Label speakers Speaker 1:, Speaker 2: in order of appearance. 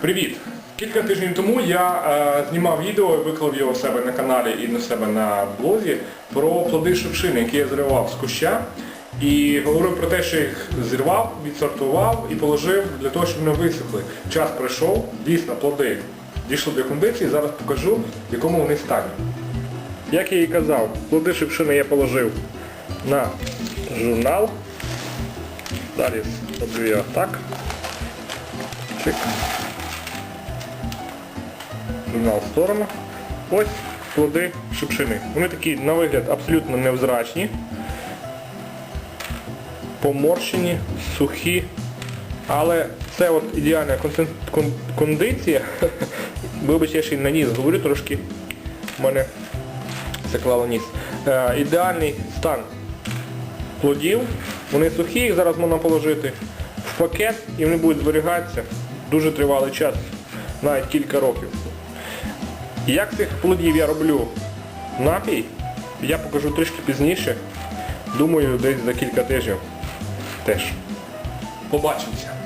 Speaker 1: Привіт! Кілька тижнів тому я е, знімав відео і виклав його в себе на каналі і на себе на блозі про плоди шипшини, які я зривав з куща. І говорив про те, що їх зірвав, відсортував і положив для того, щоб вони висохли. Час пройшов, дійсно плоди дійшли до кондиції, зараз покажу, в якому вони стані. Як я і казав, плоди шипшини я положив на журнал. Далі роблю я так. Чик. Журнал в сторону. Ось плоди шипшини. Вони такі на вигляд абсолютно невзрачні, поморщені, сухі. Але це от ідеальна кондиція. Вибач, я ще й на ніс говорю трошки. У мене заклало ніс. Е, ідеальний стан плодів. Вони сухі, їх зараз можна положити в пакет і вони будуть зберігатися дуже тривалий час, навіть кілька років. Як тих плодів я роблю напій, я покажу трішки пізніше. Думаю, десь за кілька тижнів теж. Побачимося.